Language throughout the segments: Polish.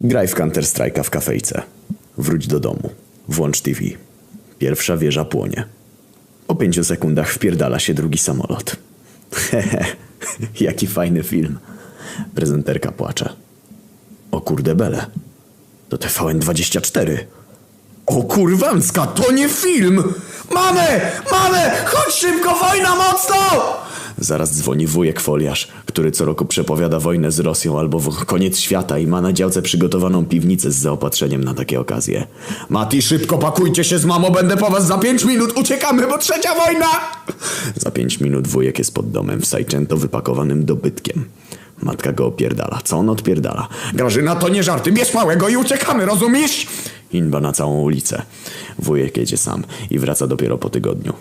Graj w Counter Strike'a w kafejce. Wróć do domu. Włącz TV. Pierwsza wieża płonie. Po pięciu sekundach wpierdala się drugi samolot. Hehe, jaki fajny film. Prezenterka płacze. O kurde bele. To TVN24. O kurwanska, to nie film! Mamy! Mamy! Chodź szybko, wojna mocno! Zaraz dzwoni wujek foliarz, który co roku przepowiada wojnę z Rosją albo koniec świata i ma na działce przygotowaną piwnicę z zaopatrzeniem na takie okazje. Mati, szybko pakujcie się z mamą, będę po was za pięć minut, uciekamy, bo trzecia wojna! Za pięć minut wujek jest pod domem w Sajczęto wypakowanym dobytkiem. Matka go opierdala. Co on odpierdala? Grażyna, to nie żarty, bierz małego i uciekamy, rozumiesz? Inba na całą ulicę. Wujek jedzie sam i wraca dopiero po tygodniu.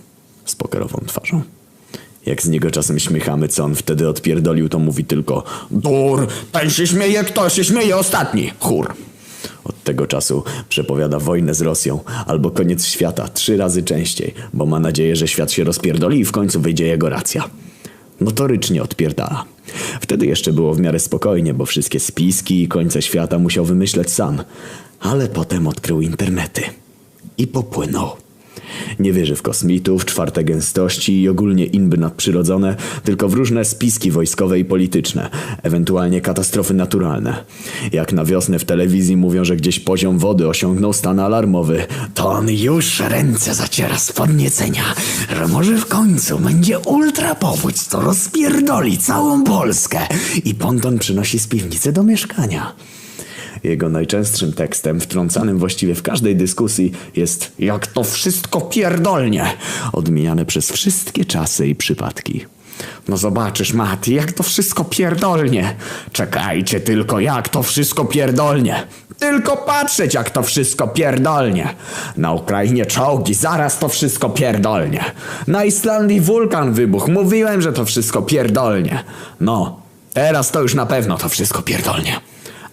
Z pokerową twarzą. Jak z niego czasem śmiechamy, co on wtedy odpierdolił, to mówi tylko Dur, ten się śmieje, kto się śmieje ostatni? Chór. Od tego czasu przepowiada wojnę z Rosją albo koniec świata trzy razy częściej, bo ma nadzieję, że świat się rozpierdoli i w końcu wyjdzie jego racja. Notorycznie odpierdala. Wtedy jeszcze było w miarę spokojnie, bo wszystkie spiski i końce świata musiał wymyśleć sam. Ale potem odkrył internety. I popłynął. Nie wierzy w kosmitów, czwarte gęstości i ogólnie inby nadprzyrodzone, tylko w różne spiski wojskowe i polityczne, ewentualnie katastrofy naturalne. Jak na wiosnę w telewizji mówią, że gdzieś poziom wody osiągnął stan alarmowy, to on już ręce zaciera z podniecenia, że może w końcu będzie ultra powódź, co rozpierdoli całą Polskę i ponton przynosi z piwnicy do mieszkania. Jego najczęstszym tekstem, wtrącanym właściwie w każdej dyskusji, jest Jak to wszystko pierdolnie, odmieniane przez wszystkie czasy i przypadki. No zobaczysz, Mati, jak to wszystko pierdolnie. Czekajcie tylko, jak to wszystko pierdolnie. Tylko patrzeć, jak to wszystko pierdolnie. Na Ukrainie czołgi, zaraz to wszystko pierdolnie. Na Islandii wulkan wybuchł, mówiłem, że to wszystko pierdolnie. No, teraz to już na pewno to wszystko pierdolnie.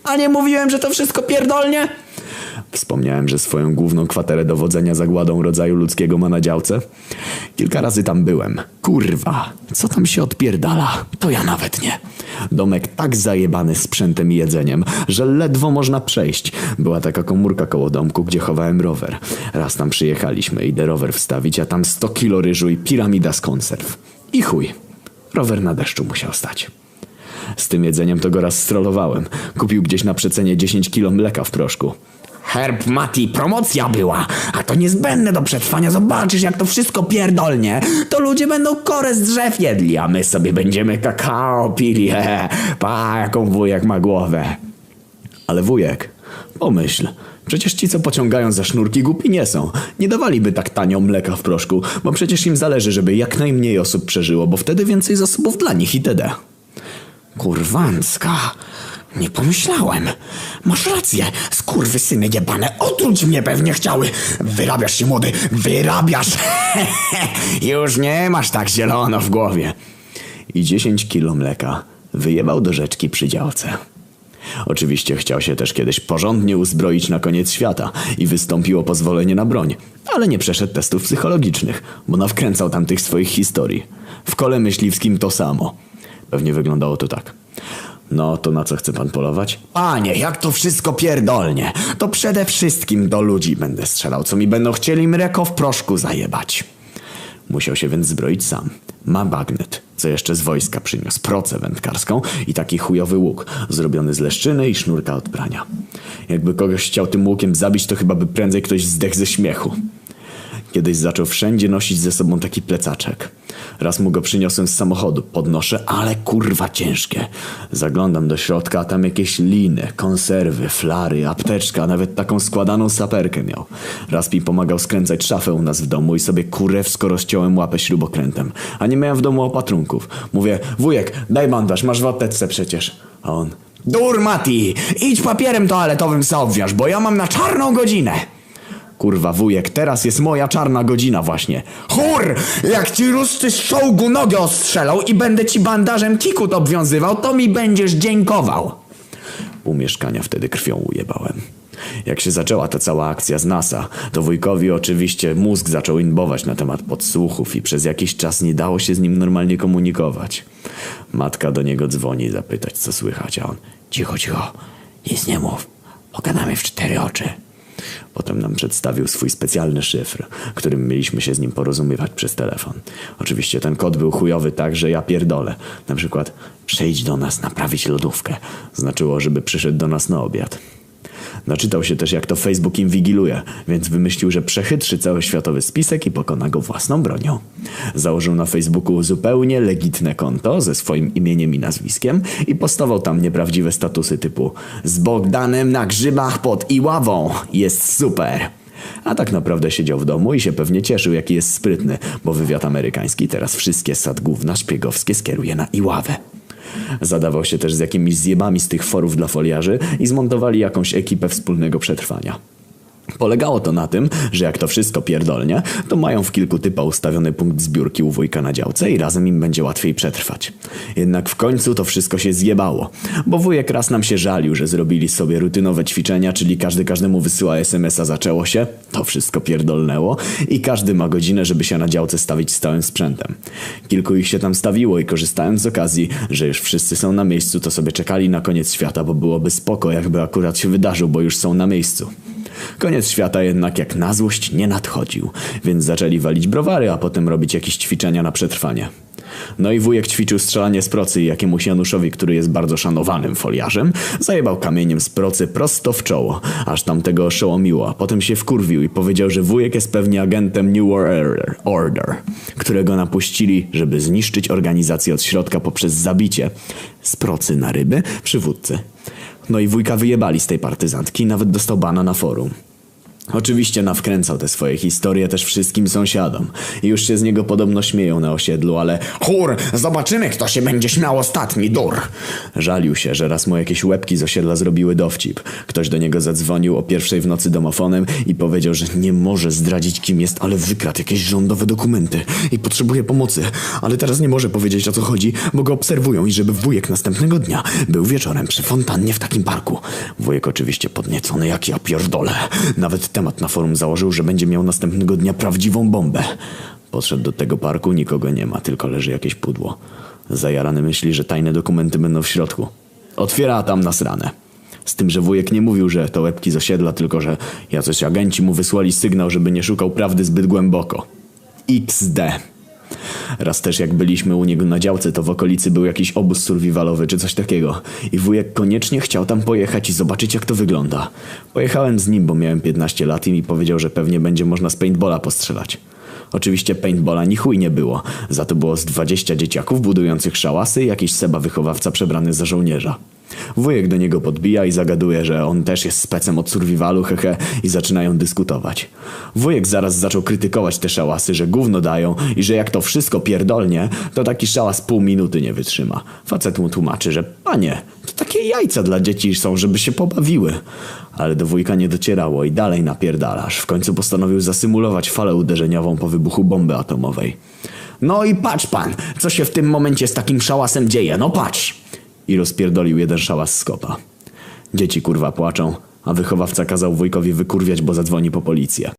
A nie mówiłem, że to wszystko pierdolnie? Wspomniałem, że swoją główną kwaterę dowodzenia zagładą rodzaju ludzkiego ma na działce. Kilka razy tam byłem. Kurwa, co tam się odpierdala? To ja nawet nie. Domek tak zajebany sprzętem i jedzeniem, że ledwo można przejść. Była taka komórka koło domku, gdzie chowałem rower. Raz tam przyjechaliśmy, idę rower wstawić, a tam 100 kilo ryżu i piramida z konserw. I chuj. Rower na deszczu musiał stać. Z tym jedzeniem to go raz strollowałem. Kupił gdzieś na przecenie 10 kilo mleka w proszku. Herb Mati, promocja była, a to niezbędne do przetrwania. Zobaczysz, jak to wszystko pierdolnie. To ludzie będą korę z drzew jedli, a my sobie będziemy kakao pili. He, pa, jaką wujek ma głowę. Ale wujek, pomyśl. Przecież ci, co pociągają za sznurki, głupi nie są. Nie dawaliby tak tanio mleka w proszku, bo przecież im zależy, żeby jak najmniej osób przeżyło, bo wtedy więcej zasobów dla nich itd. Kurwanska. Nie pomyślałem. Masz rację, skurwysyny jebane, otruć mnie pewnie chciały. Wyrabiasz się, młody, wyrabiasz. Już nie masz tak zielono w głowie. I 10 kilo mleka wyjebał do rzeczki przy działce. Oczywiście chciał się też kiedyś porządnie uzbroić na koniec świata i wystąpiło pozwolenie na broń, ale nie przeszedł testów psychologicznych, bo nawkręcał tam tych swoich historii. W kole myśliwskim to samo. Pewnie wyglądało to tak. No, to na co chce pan polować? Panie, jak to wszystko pierdolnie. To przede wszystkim do ludzi będę strzelał, co mi będą chcieli mleko w proszku zajebać. Musiał się więc zbroić sam. Ma bagnet, co jeszcze z wojska przyniósł, procę wędkarską i taki chujowy łuk, zrobiony z leszczyny i sznurka od prania. Jakby kogoś chciał tym łukiem zabić, to chyba by prędzej ktoś zdechł ze śmiechu. Kiedyś zaczął wszędzie nosić ze sobą taki plecaczek. Raz mu go przyniosłem z samochodu. Podnoszę, ale kurwa ciężkie. Zaglądam do środka, a tam jakieś liny, konserwy, flary, apteczka, nawet taką składaną saperkę miał. Raz mi pomagał skręcać szafę u nas w domu i sobie kurewsko rozciąłem łapę śrubokrętem. A nie miałem w domu opatrunków. Mówię, wujek, daj bandaż, masz w apteczce przecież. A on, dur Mati, idź papierem toaletowym se obwiąż, bo ja mam na czarną godzinę. Kurwa wujek, teraz jest moja czarna godzina właśnie. Chór! Jak ci rusty z czołgu nogę ostrzelał i będę ci bandażem kikut obwiązywał, to mi będziesz dziękował. Pół mieszkania wtedy krwią ujebałem. Jak się zaczęła ta cała akcja z NASA, to wujkowi oczywiście mózg zaczął inbować na temat podsłuchów i przez jakiś czas nie dało się z nim normalnie komunikować. Matka do niego dzwoni zapytać co słychać, a on cicho, cicho, nic nie mów, Pogadamy w cztery oczy. Potem nam przedstawił swój specjalny szyfr, którym mieliśmy się z nim porozumiewać przez telefon. Oczywiście ten kod był chujowy tak, że ja pierdolę. Na przykład przyjdź do nas naprawić lodówkę. Znaczyło, żeby przyszedł do nas na obiad. Naczytał się też, jak to Facebook inwigiluje, więc wymyślił, że przechytrzy cały światowy spisek i pokona go własną bronią. Założył na Facebooku zupełnie legitne konto ze swoim imieniem i nazwiskiem i postawał tam nieprawdziwe statusy typu z Bogdanem na grzybach pod Iławą. Jest super. A tak naprawdę siedział w domu i się pewnie cieszył, jaki jest sprytny, bo wywiad amerykański teraz wszystkie sadgówna szpiegowskie skieruje na Iławę. Zadawał się też z jakimiś zjebami z tych forów dla foliarzy i zmontowali jakąś ekipę wspólnego przetrwania. Polegało to na tym, że jak to wszystko pierdolnie, to mają w kilku typa ustawiony punkt zbiórki u wujka na działce i razem im będzie łatwiej przetrwać. Jednak w końcu to wszystko się zjebało, bo wujek raz nam się żalił, że zrobili sobie rutynowe ćwiczenia, czyli każdy każdemu wysyła SMS-a zaczęło się, to wszystko pierdolnęło i każdy ma godzinę, żeby się na działce stawić z całym sprzętem. Kilku ich się tam stawiło i korzystając z okazji, że już wszyscy są na miejscu, to sobie czekali na koniec świata, bo byłoby spoko, jakby akurat się wydarzył, bo już są na miejscu. Koniec świata jednak jak na złość nie nadchodził, więc zaczęli walić browary, a potem robić jakieś ćwiczenia na przetrwanie. No i wujek ćwiczył strzelanie z procy jakiemuś Januszowi, który jest bardzo szanowanym foliarzem, zajebał kamieniem z procy prosto w czoło, aż tamtego oszołomiło, a potem się wkurwił i powiedział, że wujek jest pewnie agentem New World Order, którego napuścili, żeby zniszczyć organizację od środka poprzez zabicie z procy na ryby przywódcy. No i wujka wyjebali z tej partyzantki nawet dostał bana na forum. Oczywiście nawkręcał te swoje historie też wszystkim sąsiadom. Już się z niego podobno śmieją na osiedlu, ale chór, zobaczymy kto się będzie śmiał ostatni, dur. Żalił się, że raz mu jakieś łebki z osiedla zrobiły dowcip. Ktoś do niego zadzwonił o pierwszej w nocy domofonem i powiedział, że nie może zdradzić kim jest, ale wykradł jakieś rządowe dokumenty i potrzebuje pomocy. Ale teraz nie może powiedzieć o co chodzi, bo go obserwują i żeby wujek następnego dnia był wieczorem przy fontannie w takim parku. Wujek oczywiście podniecony jak ja pierdolę. Nawet temat na forum założył, że będzie miał następnego dnia prawdziwą bombę. Podszedł do tego parku, nikogo nie ma, tylko leży jakieś pudło. Zajarany myśli, że tajne dokumenty będą w środku. Otwiera tam nasrane. Z tym, że wujek nie mówił, że to łebki z osiedla, tylko że jacyś agenci mu wysłali sygnał, żeby nie szukał prawdy zbyt głęboko. XD. Raz też jak byliśmy u niego na działce, to w okolicy był jakiś obóz survivalowy czy coś takiego. I wujek koniecznie chciał tam pojechać i zobaczyć jak to wygląda. Pojechałem z nim, bo miałem 15 lat i mi powiedział, że pewnie będzie można z paintballa postrzelać. Oczywiście paintballa ni chuj nie było. Za to było z 20 dzieciaków budujących szałasy i jakiś seba wychowawca przebrany za żołnierza. Wujek do niego podbija i zagaduje, że on też jest specem od survivalu, hehe, i zaczynają dyskutować. Wujek zaraz zaczął krytykować te szałasy, że gówno dają i że jak to wszystko pierdolnie, to taki szałas pół minuty nie wytrzyma. Facet mu tłumaczy, że panie, to takie jajca dla dzieci są, żeby się pobawiły. Ale do wujka nie docierało i dalej napierdalasz. W końcu postanowił zasymulować falę uderzeniową po wybuchu bomby atomowej. No i patrz pan, co się w tym momencie z takim szałasem dzieje, no patrz! I rozpierdolił jeden szałas z kopa. Dzieci kurwa płaczą, a wychowawca kazał wujkowi wykurwiać, bo zadzwoni po policję.